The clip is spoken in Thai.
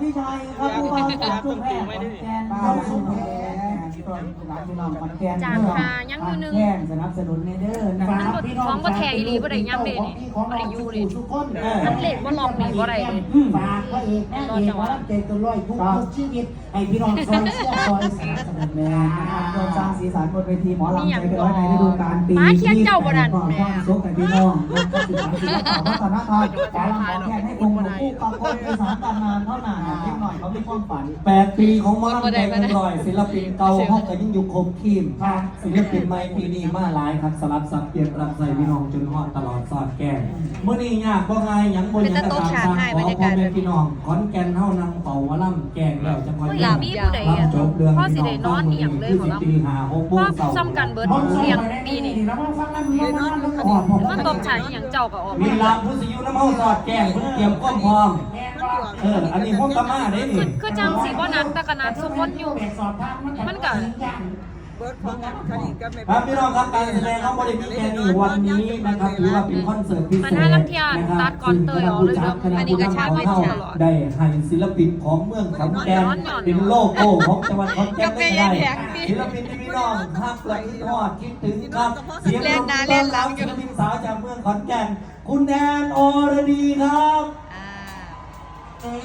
พี่ชัยครับผู้ว่าจากชุมแพรขอนแก่นบ้านชุมแพรตอนหลานพี่น้องขอนแก่นจากหายังมือหนึ่งแข่งสนับสนุนในเด้อนะ คมัรับนบ่ของบ่แท้อีหลีบ่ได้ย่ำเด้นี่บ่ได้อยู่เด้ทุกคนมันเลขบ่ลองนี่บ่ได้เลยฝากพระเอกแม่เอกว่าเจตัวร้อยทุกทุกชีวิตให้พี่น้องซอยเชื่อซอยสนับสนุนแม่แม่นะครับโดนสร้างสีสันบนเวทีหมอลำใจกันไว้ในฤดูกาลปีหมาเคียนเจ้าบ่นั่นแม่สุขกับพี่น้องนะครับสื่อสารศิลปะวัฒนธรรมการลำขอแค่ให้คงหลวงผู้ปรากฏอีสานตำนานเท่านั้นนิดหน่อยเขามีความฝันแปดปีของหมอลำใจเกันลอยศิลปินเก่าห้องกันยังอยู่คมคีมศิลปินใหม่ปีนี้มาหลายครับสลับสับเปลี่ยนรับใส่พี่น้องจนฮอดตลอดสอดแก่เมื่อนี้ยากบ่ง่ายหยังบ่หยังกระตามสร้างขอพ่อแม่พี่น้องขอนแก่นเฮานำเป่าหมอลำแกงแล้วจะคอยเฮ้ยล่ะมีผู้ใดอะรับจบเรื่องพ่อสิได้นอนอีหยังเลยหมอลำตีห้าหกโมเพงราะเช้าซ้ำกันเบิดเรียงปีนี้แล้วฟังแล้วมีนอนแล้วอ่อนผมมันตบฉากอีหยังเจ้าก็ออกมีมาลามผู้สิอยุน้ำเฮาสอดแกงเพิ่นเตรียมความพร้อมเอออันนี้พวกตะมาเด้คืนี่อคือจังสิบ่นักแต่ก็นักสุคนอยู่มันก็ เบิร์ดของกันคดีก็ไม่ครับพี่น้องครับการแสดงของบริษัทแกนี่วันนี้นะครับถือว่าเป็นคอนเสิร์ตพิเศษมันให้ลังเทียนะครับตัดก่อนเตยออกเลยเนอะคณะอันนี้ผู้ก็นำชาของไม่เราตลอดได้ให้ศิลปินของเมืองขอนแก่นย้อนๆเป็นโลโก้ของจังหวัดขอนแก่นกาแฟได้แดงดิศิลปินที่พี่น้องฮักและคิดทอดคิดถึงครับเสียงเล่นหน้าเล่นหลังอยู่ศิลปินสาวจากเมืองขอนแก่น คุณแดนอรดีครับอ่า